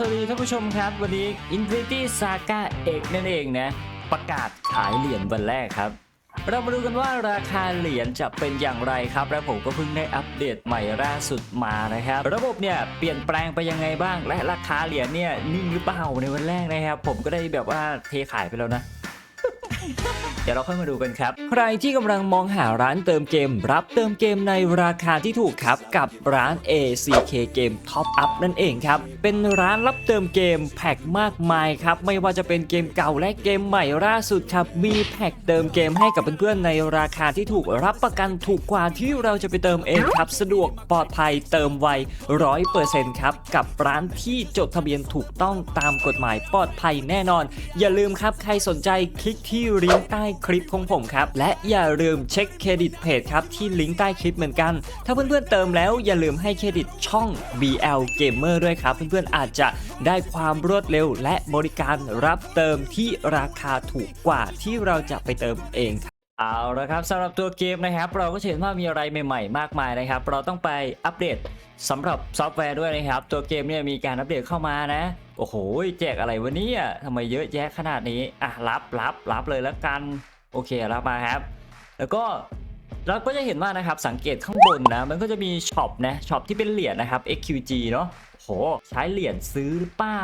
สวัสดีท่านผู้ชมครับ วันนี้ Infinity Saga เอกนั่นเองนะ ประกาศขายเหรียญวันแรกครับ เรามาดูกันว่าราคาเหรียญจะเป็นอย่างไรครับ และผมก็เพิ่งได้อัปเดตใหม่ล่าสุดมานะครับ ระบบเนี่ยเปลี่ยนแปลงไปยังไงบ้าง และราคาเหรียญเนี่ยนิ่งหรือเปล่าในวันแรกนะครับ ผมก็ได้แบบว่าเทขายไปแล้วนะ ดี๋ยวเราค่อยมาดูกันครับ ใครที่กำลังมองหาร้านเติมเกม รับเติมเกมในราคาที่ถูกครับกับร้าน ACK Game Top Up นั่นเองครับ เป็นร้านรับเติมเกมแพ็คมากมายครับ ไม่ว่าจะเป็นเกมเก่าและเกมใหม่ล่าสุดครับ มีแพ็คเติมเกมให้กับเพื่อนๆในราคาที่ถูกรับประกันถูกกว่าที่เราจะไปเติมเองครับ สะดวกปลอดภัยเติมไวร้อยเปอร์เซ็นต์ครับ กับร้านที่จดทะเบียนถูกต้องตามกฎหมายปลอดภัยแน่นอน อย่าลืมครับใครสนใจคลิกที่ลิงก์ใต้คลิปของผมครับ และอย่าลืมเช็คเครดิตเพจครับที่ลิงก์ใต้คลิปเหมือนกัน ถ้าเพื่อนๆเติมแล้วอย่าลืมให้เครดิตช่อง BL Gamer ด้วยครับ เพื่อนๆอาจจะได้ความรวดเร็ว และบริการรับเติมที่ราคาถูกกว่าที่เราจะไปเติมเองครับเอาละครับสำหรับตัวเกมนะครับ เราก็เห็นว่ามีอะไรใหม่ๆ มากมายนะครับ เราต้องไปอัปเดตสำหรับซอฟต์แวร์ด้วยนะครับ ตัวเกมเนี่ยมีการอัปเดตเข้ามานะ โอ้โห แจกอะไรวะเนี่ยทำไมเยอะแยะขนาดนี้ อะ รับรับรับเลยแล้วกัน โอเครับมาครับ แล้วก็เราก็จะเห็นว่านะครับสังเกตข้างบนนะมันก็จะมีช็อปนะช็อปที่เป็นเหรียญนะครับ XQG เนาะโหใช้เหรียญซื้อหรือเปล่า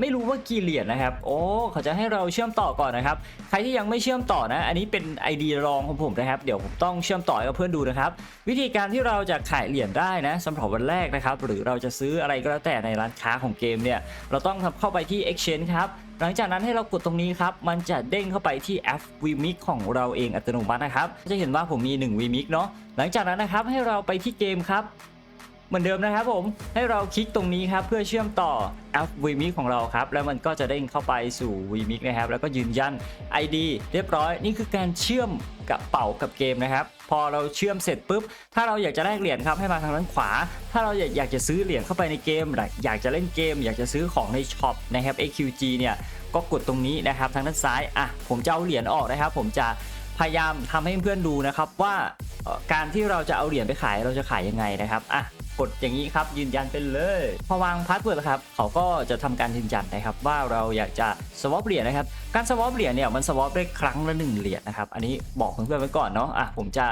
ไม่รู้ว่ากี่เหรียญนะครับ โอ้เขาจะให้เราเชื่อมต่อก่อนนะครับ ใครที่ยังไม่เชื่อมต่อนะ อันนี้เป็น ID รองของผมนะครับ เดี๋ยวผมต้องเชื่อมต่อให้กับเพื่อนดูนะครับ วิธีการที่เราจะขายเหรียญได้นะสำหรับวันแรกนะครับ หรือเราจะซื้ออะไรก็แล้วแต่ในร้านค้าของเกมเนี่ย เราต้องเข้าไปที่ Exchange ครับ หลังจากนั้นให้เรากดตรงนี้ครับ มันจะเด้งเข้าไปที่แอป VMix ของเราเองอัตโนมัตินะครับ จะเห็นว่าผมมี1 VMix เนาะหลังจากนั้นนะครับให้เราไปที่เกมครับ เหมือนเดิมนะครับผมให้เราคลิกตรงนี้ครับเพื่อเชื่อมต่อแอป VMix ของเราครับ แล้วมันก็จะเด้งเข้าไปสู่ VMix นะครับ แล้วก็ยืนยัน ID เรียบร้อย นี่คือการเชื่อมกับเป๋ากับเกมนะครับ พอเราเชื่อมเสร็จปุ๊บ ถ้าเราอยากจะแลกเหรียญครับให้มาทางด้านขวา ถ้าเราอยากอยากจะซื้อเหรียญเข้าไปในเกม อยากจะเล่นเกม อยากจะซื้อของในช็อปนะครับ AQG เนี่ยก็กดตรงนี้นะครับทางด้านซ้ายอะผมจะเอาเหรียญออกนะครับ ผมจะ พยายามทำให้เพื่อนดูนะครับว่าการที่เราจะเอาเหรียญไปขายเราจะขายยังไงนะครับอะกดอย่างนี้ครับยืนยันไปเลยพอวางพาสเวิร์ดครับเขาก็จะทำการยืนยันนะครับว่าเราอยากจะสวอปเหรียญนะครับการสวอปเหรียญเนี่ยมันสวอปได้ครั้งละหนึ่งเหรียญนะครับอันนี้บอกเพื่อนๆไว้ก่อนเนาะอะผมจะ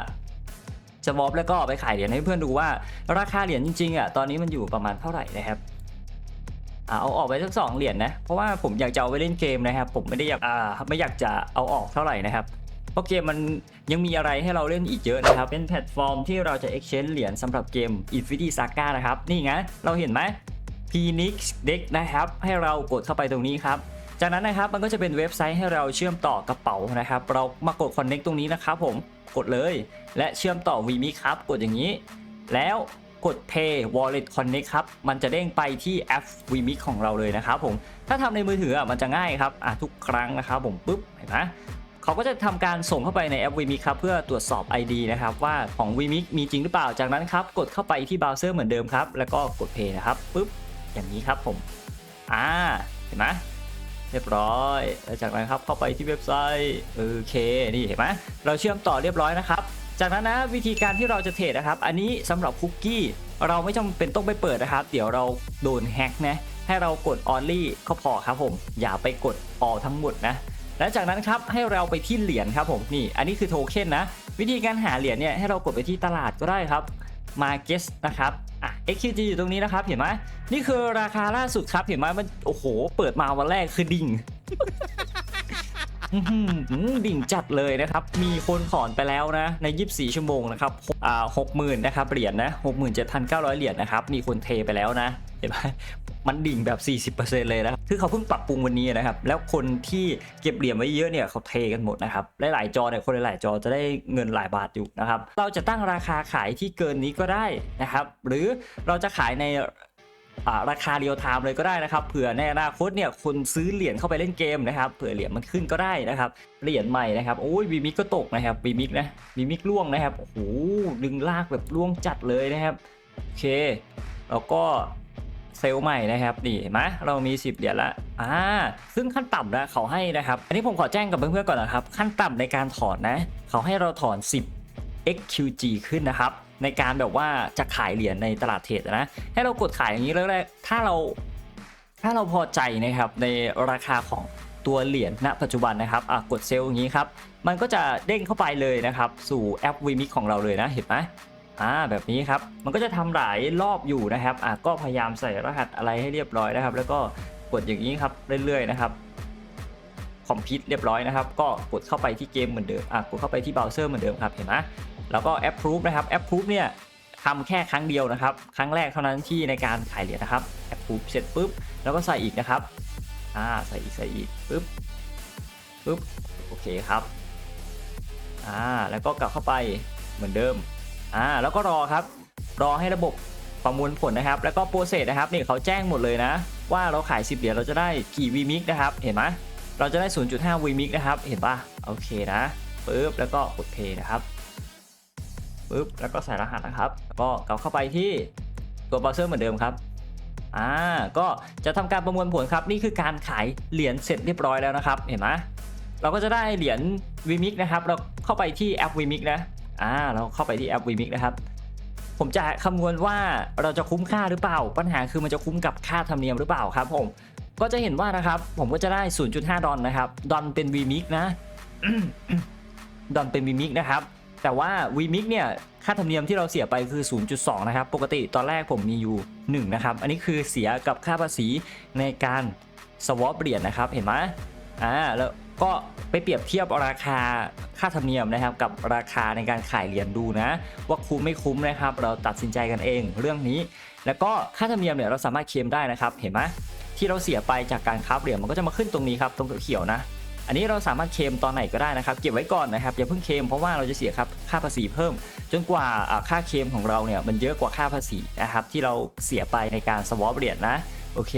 สวอปแล้วก็ไปขายเหรียญให้เพื่อนดูว่าราคาเหรียญจริงๆอะตอนนี้มันอยู่ประมาณเท่าไหร่นะครับอะเอาออกไปสักสองเหรียญนะเพราะว่าผมอยากจะเอาไปเล่นเกมนะครับ ผมไม่ได้อยากอ่าไม่อยากจะเอาออกเท่าไหร่นะครับ เพราะเกมมันยังมีอะไรให้เราเล่นอีกเยอะนะครับ เป็นแพลตฟอร์มที่เราจะ exchange เหรียญสำหรับเกม Infinity Saga นะครับ นี่ไงเราเห็นไหม Phoenix Deck นะครับ ให้เรากดเข้าไปตรงนี้ครับจากนั้นนะครับมันก็จะเป็นเว็บไซต์ให้เราเชื่อมต่อกระเป๋านะครับ เรามากด connect ตรงนี้นะครับผมกดเลย และเชื่อมต่อ VMix ครับกดอย่างนี้ แล้วกด Pay Wallet Connect ครับ มันจะเด้งไปที่แอป VMix ของเราเลยนะครับผม ถ้าทำในมือถืออะมันจะง่ายครับอะทุกครั้งนะครับผมปุ๊บเห็นไหม เขาก็จะทำการส่งเข้าไปในแอป Vmix ครับเพื่อตรวจสอบ ID นะครับว่าของ Vmix มีจริงหรือเปล่าจากนั้นครับกดเข้าไปที่เบราว์เซอร์เหมือนเดิมครับแล้วก็กด Pay นะครับปุ๊บอย่างนี้ครับผมอ่าเห็นไหมเรียบร้อยแล้วจากนั้นครับเข้าไปที่เว็บไซต์โอเคนี่เห็นไหมเราเชื่อมต่อเรียบร้อยนะครับจากนั้นนะวิธีการที่เราจะเทรดนะครับ อันนี้สำหรับคุกกี้เราไม่จำเป็นต้องไปเปิดนะครับ เดี๋ยวเราโดนแฮ็กนะให้เรากด only ก็พอครับผม อย่าไปกด all ทั้งหมดนะ หลังจากนั้นครับให้เราไปที่เหรียญครับผมนี่อันนี้คือโทเค็นนะ วิธีการหาเหรียญเนี่ยให้เรากดไปที่ตลาดก็ได้ครับ Market นะครับอะ XQG อยู่ตรงนี้นะครับเห็นไหมนี่คือราคาล่าสุดครับเห็นไหมมันโอ้โห เปิดมาวันแรกคือดิ่ง ดิ่งจัดเลยนะครับ มีคนถอนไปแล้วนะ ใน 24 ชั่วโมงนะครับอ่าหกหมื่นนะครับเหรียญนะ67,900เจ็ดพันเก้าร้อยเหรียญนะครับ มีคนเทไปแล้วนะ เห็นไหมมันดิ่งแบบ 40%เลยนะครับคือเขาเพิ่งปรับปรุงวันนี้นะครับ แล้วคนที่เก็บเหรียญไว้เยอะเนี่ยเขาเทกันหมดนะครับ หลายๆจอเนี่ย คนหลายๆจอจะได้เงินหลายบาทอยู่นะครับ เราจะตั้งราคาขายที่เกินนี้ก็ได้นะครับ หรือเราจะขายใน ราคาเรียลไทม์เลยก็ได้นะครับเผื่อในอนาคตเนี่ยคนซื้อเหรียญเข้าไปเล่นเกมนะครับเผื่อเหรียญมันขึ้นก็ได้นะครับเหรียญใหม่นะครับโอ้ยวีมิกก็ตกนะครับวีมิกนะวีมิกล่วงนะครับโอ้โหดึงลากแบบล่วงจัดเลยนะครับโอเคแล้วก็เซลล์ใหม่นะครับนี่เห็นไหมเรามี 10 เหรียญละอ่าซึ่งขั้นต่ำนะเขาให้นะครับ อันนี้ผมขอแจ้งกับเพื่อนๆก่อนนะครับ ขั้นต่ำในการถอนนะ เขาให้เราถอน 10 XQG ขึ้นนะครับ ในการแบบว่าจะขายเหรียญในตลาดเทรดนะ ให้เรากดขายอย่างนี้แรกๆถ้าเราถ้าเราพอใจนะครับในราคาของตัวเหรียญณปัจจุบันนะครับอะกดเซลล์อย่างนี้ครับ มันก็จะเด้งเข้าไปเลยนะครับ สู่แอป Vmix ของเราเลยนะ เห็นไหมอ่าแบบนี้ครับ มันก็จะทำหลายรอบอยู่นะครับอะก็พยายามใส่รหัสอะไรให้เรียบร้อยนะครับ แล้วก็กดอย่างนี้ครับเรื่อยๆนะครับคอมพิวต์เรียบร้อยนะครับ ก็กดเข้าไปที่เกมเหมือนเดิมอะกดเข้าไปที่เบราว์เซอร์เหมือนเดิมครับ เห็นไหม แล้วก็แอปพรูฟนะครับแอปพรูฟเนี่ยทำแค่ครั้งเดียวนะครับ ครั้งแรกเท่านั้นที่ในการขายเหรียญนะครับแอปพรูฟเสร็จปุ๊บแล้วก็ใส่อีกนะครับอ่าใส่อีกใส่อีกปุ๊บปุ๊บโอเคครับอ่าแล้วก็กลับเข้าไปเหมือนเดิมอ่าแล้วก็รอครับ รอให้ระบบประมวลผลนะครับ แล้วก็โปรเซสนะครับนี่เขาแจ้งหมดเลยนะ ว่าเราขาย 10 เหรียญเราจะได้กี่วีมิกนะครับ เห็นไหมเราจะได้ 0.5วีมิกนะครับ เห็นปะโอเคนะปึ๊บแล้วก็กดเพย์นะครับ ปึ๊บแล้วก็ใส่รหัสนะครับ ก็กลับเข้าไปที่ตัวเบราว์เซอร์เหมือนเดิมครับอ่าก็จะทำการประมวลผลครับนี่คือการขายเหรียญเสร็จเรียบร้อยแล้วนะครับ เห็นไหมเราก็จะได้เหรียญ Vmix นะครับ เราเข้าไปที่แอป Vmix นะอ่าเราเข้าไปที่แอป Vmix นะครับ ผมจะคำนวณว่าเราจะคุ้มค่าหรือเปล่า ปัญหาคือมันจะคุ้มกับค่าธรรมเนียมหรือเปล่าครับผมก็จะเห็นว่านะครับ ผมก็จะได้ 0.5 ดอลนะครับ ดอลเป็น Vmix นะ ดอลเป็น Vmix นะครับ แต่ว่า Vmix เนี่ยค่าธรรมเนียมที่เราเสียไปคือ 0.2 นะครับ ปกติตอนแรกผมมีอยู่ 1 นะครับ อันนี้คือเสียกับค่าภาษีในการ swap เหรียญนะครับ เห็นไหมอ่าแล้วก็ไปเปรียบเทียบราคาค่าธรรมเนียมนะครับ กับราคาในการขายเหรียญดูนะ ว่าคุ้มไม่คุ้มนะครับ เราตัดสินใจกันเองเรื่องนี้ แล้วก็ค่าธรรมเนียมเนี่ยเราสามารถเคลมได้นะครับ เห็นไหมที่เราเสียไปจากการค้าเหรียญมันก็จะมาขึ้นตรงนี้ครับตรงเขียวๆนะ อันนี้เราสามารถเคมตอนไหนก็ได้นะครับเก็บไว้ก่อนนะครับอย่าเพิ่งเคมเพราะว่าเราจะเสียครับค่าภาษีเพิ่ม จนกว่าค่าเคมของเราเนี่ยมันเยอะกว่าค่าภาษีนะครับที่เราเสียไปในการสวอปเหรียญนะโอเค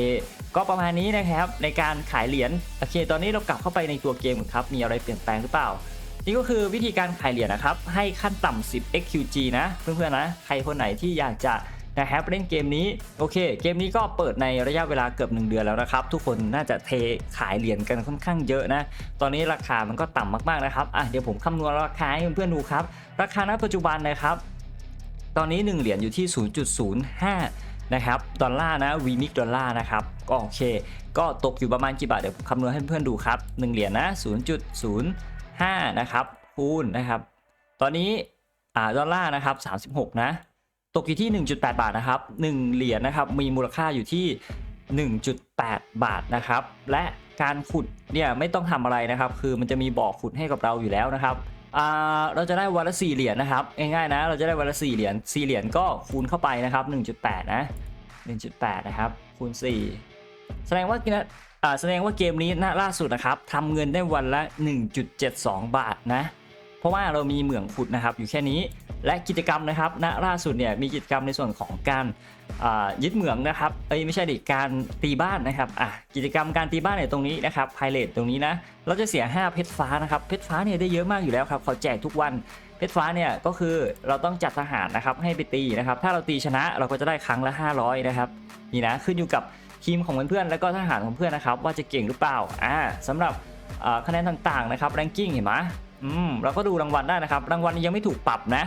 ก็ประมาณนี้นะครับในการขายเหรียญโอเค ตอนนี้เรากลับเข้าไปในตัวเกมครับมีอะไรเปลี่ยนแปลงหรือเปล่านี่ก็คือวิธีการขายเหรียญนะครับให้ขั้นต่ำ10 XQG นะเพื่อนๆนะใครคนไหนที่อยากจะ นะครับเล่นเกมนี้โอเค เกมนี้ก็เปิดในระยะเวลาเกือบ 1 เดือนแล้วนะครับ ทุกคนน่าจะเทขายเหรียญกันค่อนข้างเยอะนะ ตอนนี้ราคามันก็ต่ำมากๆนะครับอะเดี๋ยวผมคำนวณราคาให้เพื่อนๆดูครับ ราคาณปัจจุบันนะครับ ตอนนี้ 1 เหรียญอยู่ที่ 0.05 นะครับดอลลาร์นะวีมิกดอลลาร์นะครับก็โอเค ก็ตกอยู่ประมาณกี่บาทเดี๋ยวคำนวณให้เพื่อนๆดูครับ1เหรียญนะ 0.05 นะครับคูณนะครับ ตอนนี้อ่าดอลลาร์นะครับ36 นะ ตกอยู่ที่ 1.8 บาทนะครับ 1 เหรียญนะครับ มีมูลค่าอยู่ที่ 1.8 บาทนะครับ และการขุดเนี่ยไม่ต้องทำอะไรนะครับ คือมันจะมีบ่อขุดให้กับเราอยู่แล้วนะครับอ่าเราจะได้วันละ4เหรียญนะครับง่ายๆนะ เราจะได้วันละ4เหรียญ4เหรียญก็คูณเข้าไปนะครับ 1.8 นะ 1.8 นะครับ คูณ 4 แสดงว่าอ่าแสดงว่าเกมนี้นะล่าสุดนะครับทำเงินได้วันละ 1.72 บาทนะ เพราะว่าเรามีเหมืองขุดนะครับอยู่แค่นี้ และกิจกรรมนะครับณล่าสุดเนี่ยมีกิจกรรมในส่วนของการยึดเหมืองนะครับเอ้ยไม่ใช่ดิการตีบ้านนะครับอะกิจกรรมการตีบ้านเนี่ยตรงนี้นะครับไพเรตตรงนี้นะเราจะเสีย 5 เพชรฟ้านะครับเพชรฟ้าเนี่ยได้เยอะมากอยู่แล้วครับเขาแจกทุกวันเพชรฟ้าเนี่ยก็คือเราต้องจัดทหารนะครับให้ไปตีนะครับถ้าเราตีชนะเราก็จะได้ครั้งละ 500นะครับนี่นะขึ้นอยู่กับทีมของเพื่อนๆแล้วก็ทหารของเพื่อนนะครับว่าจะเก่งหรือเปล่าอ่าสำหรับคะแนนต่างๆนะครับแรงกิ้งเห็นไหม อืมเราก็ดูรางวัลได้นะครับ รางวัลยังไม่ถูกปรับนะ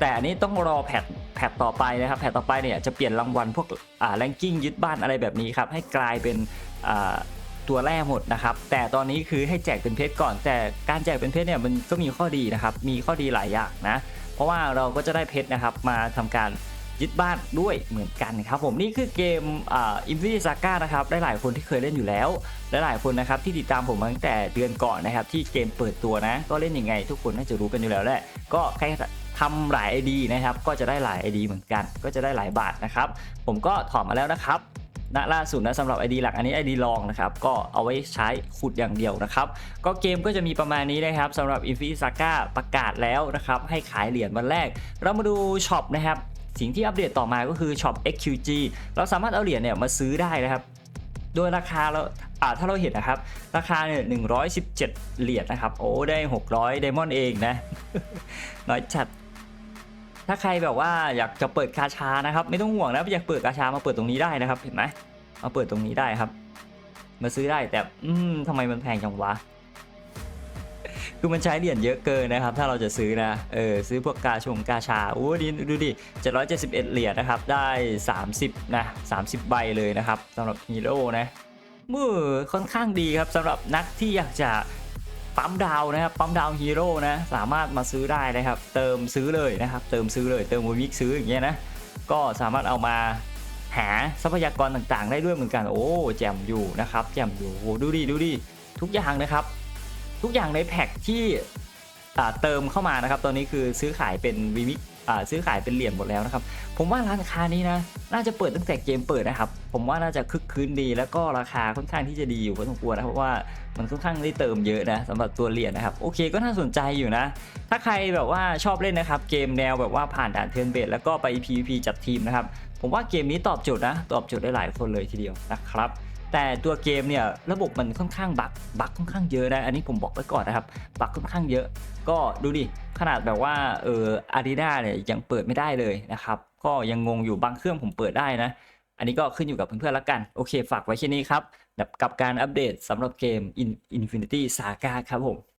แต่อันนี้ต้องรอแพทแพทต่อไปนะครับแพทต่อไปเนี่ยจะเปลี่ยนรางวัลพวกอ่าแรงกิ้งยึดบ้านอะไรแบบนี้ครับให้กลายเป็นอ่าตัวแรกหมดนะครับ แต่ตอนนี้คือให้แจกเป็นเพชรก่อน แต่การแจกเป็นเพชรเนี่ยมันก็มีข้อดีนะครับ มีข้อดีหลายอย่างนะ เพราะว่าเราก็จะได้เพชรนะครับมาทำการ ยึดบ้านด้วยเหมือนกันครับผมนี่คือเกมอินฟินิตี้ซาก้านะครับได้หลายคนที่เคยเล่นอยู่แล้วและหลายคนนะครับที่ติดตามผมมาตั้งแต่เดือนก่อนนะครับที่เกมเปิดตัวนะ ก็เล่นยังไง ทุกคนน่าจะรู้กันอยู่แล้วแหละก็ใครทำหลาย ID นะครับก็จะได้หลาย ID เหมือนกัน ก็จะได้หลายบาทนะครับผมก็ถอดมาแล้วนะครับณล่าสุดนะสำหรับ ID หลักอันนี้ ID รองนะครับก็เอาไว้ใช้ขุดอย่างเดียวนะครับ ก็เกมก็จะมีประมาณนี้นะครับสำหรับ Infinity Saga ประกาศแล้วนะครับให้ขายเหรียญวันแรก เรามาดูช็อปนะครับ สิ่งที่อัปเดตต่อมาก็คือช็อป XQG เราสามารถเอาเหรียญเนี่ยมาซื้อได้นะครับ โดยราคาเราอ่าถ้าเราเห็นนะครับ ราคาเนี่ย117เหรียญนะครับ โอ้ได้600ไดมอนด์เองนะ น้อยจัด ถ้าใครแบบว่าอยากจะเปิดกาชานะครับ ไม่ต้องห่วงนะอยากเปิดกาชามาเปิดตรงนี้ได้นะครับ เห็นไหมมาเปิดตรงนี้ได้ครับ มาซื้อได้แต่อืมทำไมมันแพงจังวะ คือมันใช้เหรียญเยอะเกินนะครับ ถ้าเราจะซื้อนะ เออซื้อพวกกาชงกาชาโอ้ดีดูดิ 771 เหรียญนะครับ ได้ 30 นะ 30 ใบเลยนะครับสำหรับฮีโร่นะมือค่อนข้างดีครับสำหรับนักที่อยากจะปั๊มดาวนะครับปั๊มดาวฮีโร่นะสามารถมาซื้อได้นะครับ เติมซื้อเลยนะครับ เติมซื้อเลยเติมวิกซื้ออย่างเงี้ยนะก็สามารถเอามาหาทรัพยากรต่างๆ ได้ด้วยเหมือนกัน โอ้แจ่มอยู่นะครับแจ่มอยู่โอ้ดูดิดูดิทุกอย่างนะครับ ทุกอย่างในแพ็กที่เติมเข้ามานะครับ ตอนนี้คือซื้อขายเป็นวิมิกซื้อขายเป็นเหรียญหมดแล้วนะครับ ผมว่าร้านค้านี้นะ น่าจะเปิดตั้งแต่เกมเปิดนะครับ ผมว่าน่าจะคึกคืนดี แล้วก็ราคาค่อนข้างที่จะดีอยู่พอสมควรนะ เพราะว่ามันค่อนข้างได้เติมเยอะนะสำหรับตัวเหรียญนะครับ โอเคก็น่าสนใจอยู่นะ ถ้าใครแบบว่าชอบเล่นนะครับ เกมแนวแบบว่าผ่านด่านเทิร์นเบสแล้วก็ไป PVP จัดทีมนะครับ ผมว่าเกมนี้ตอบโจทย์นะ ตอบโจทย์ได้หลายคนเลยทีเดียวนะครับ แต่ตัวเกมเนี่ยระบบมันค่อนข้างบักบักค่อนข้างเยอะนะอันนี้ผมบอกไว้ก่อนนะครับบักค่อนข้างเยอะ ก็ดูดิขนาดแบบว่าเอออารีนาเนี่ยยังเปิดไม่ได้เลยนะครับก็ยังงงอยู่บางเครื่องผมเปิดได้นะ อันนี้ก็ขึ้นอยู่กับเพื่อนๆแล้วกัน โอเคฝากไว้แค่นี้ครับกับการอัปเดตสำหรับเกม Infinity Saga ครับผม